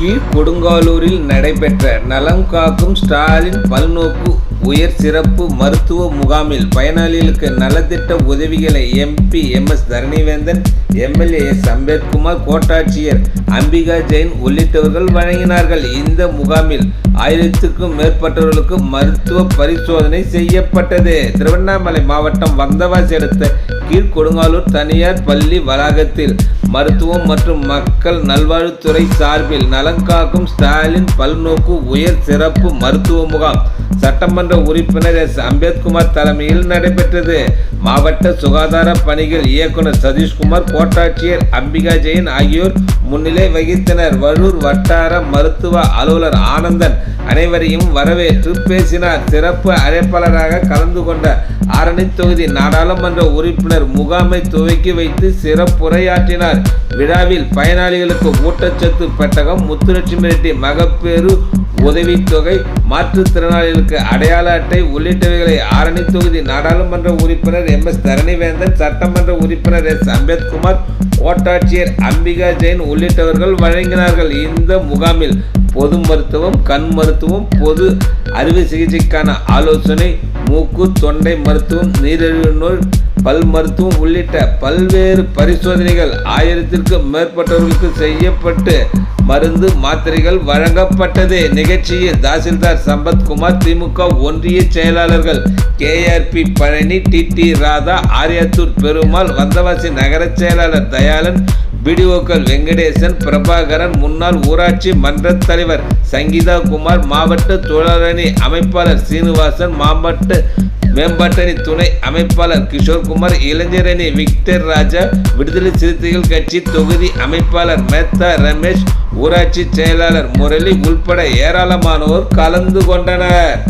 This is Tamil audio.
கீழ் கொடுங்காலூரில் நடைபெற்ற நலம் காக்கும் ஸ்டாலின் பல்நோக்கு உயர் சிறப்பு மருத்துவ முகாமில் பயனாளிகளுக்கு நலத்திட்ட உதவிகளை MP M S Dharanivendhan MLA S Ambethkumar கோட்டாட்சியர் அம்பிகா ஜெயின் உள்ளிட்டவர்கள் வழங்கினார்கள். இந்த முகாமில் ஆயிரத்துக்கும் மேற்பட்டவர்களுக்கு மருத்துவ பரிசோதனை செய்யப்பட்டது. திருவண்ணாமலை மாவட்டம் வந்தவாசி அடுத்த கீழ்கொடுங்காலூர் தனியார் பள்ளி வளாகத்தில் மருத்துவம் மற்றும் மக்கள் நல்வாழ்வுத்துறை சார்பில் நலங்காக்கும் ஸ்டாலின் பல்நோக்கு உயர் சிறப்பு மருத்துவ முகாம் சட்டமன்ற உறுப்பினர் எஸ். அம்பேத்குமார் தலைமையில் நடைபெற்றது. மாவட்ட சுகாதார பணிகள் இயக்குனர் சதீஷ்குமார் கோட்டாட்சியர் அம்பிகா ஜெயின் ஆகியோர் முன்னிலை வகித்தனர். வழூர் வட்டார மருத்துவ அலுவலர் ஆனந்தன் அனைவரையும் வரவேற்று பேசினார். சிறப்பு அழைப்பாளராக கலந்து கொண்ட ஆரணி தொகுதி நாடாளுமன்ற உறுப்பினர் முகாமை துவக்கி வைத்து சிறப்புரையாற்றினார். விழாவில் பயனாளிகளுக்கு ஊட்டச்சத்து பெட்டகம் முத்துலட்சுமி ரெட்டி மகப்பேறு உதவித்தொகை மாற்றுத்திறனாளிகளுக்கு அடையாள அட்டை உள்ளிட்டவைகளை ஆரணி தொகுதி நாடாளுமன்ற உறுப்பினர் எம். எஸ். தரணிவேந்தன் சட்டமன்ற உறுப்பினர் எஸ். அம்பேத்குமார் கோட்டாட்சியர் அம்பிகா ஜெயின் உள்ளிட்டவர்கள் வழங்கினார்கள். இந்த முகாமில் பொது மருத்துவம் கண் மருத்துவம் பொது அறுவை சிகிச்சைக்கான ஆலோசனை மூக்கு தொண்டை மருத்துவம் நீரிழிவு நோய் பல் மருத்துவம் உள்ளிட்ட பல்வேறு பரிசோதனைகள் ஆயிரத்திற்கும் மேற்பட்டவர்களுக்கு செய்யப்பட்டு மருந்து மாத்திரைகள் வழங்கப்பட்டது. நிகழ்ச்சியில் தாசில்தார் சம்பத்குமார் திமுக ஒன்றிய செயலாளர்கள் KRP Palani T T Radha Ariyathur Perumal Vandavasi நகர செயலாளர் தயாளன் பிடிஓக்கள் வெங்கடேசன் பிரபாகரன் முன்னாள் ஊராட்சி மன்ற தலைவர் சங்கீதா குமார் மாவட்ட தொழிலாளணி அமைப்பாளர் சீனிவாசன் மாவட்ட மேம்பாட்டணி துணை அமைப்பாளர் கிஷோர்குமார் இளைஞரணி விக்டர் ராஜா விடுதலை சிறுத்தைகள் கட்சி தொகுதி அமைப்பாளர் மேத்தா ரமேஷ் ஊராட்சி செயலாளர் முரளி உள்பட ஏராளமானோர் கலந்து கொண்டனர்.